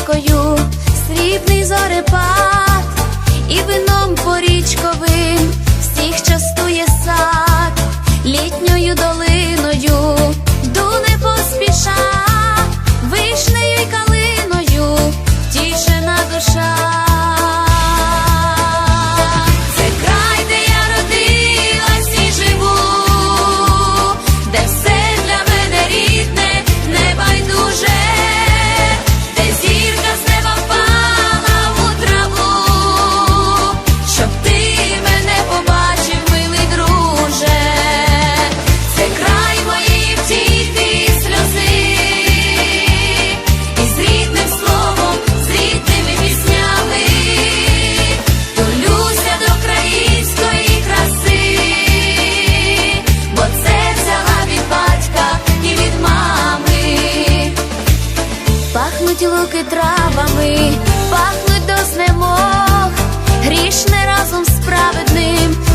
річкою, срібний зорепад і вином порі. руки травами, пахнуть до знемог, грішне разом з праведним.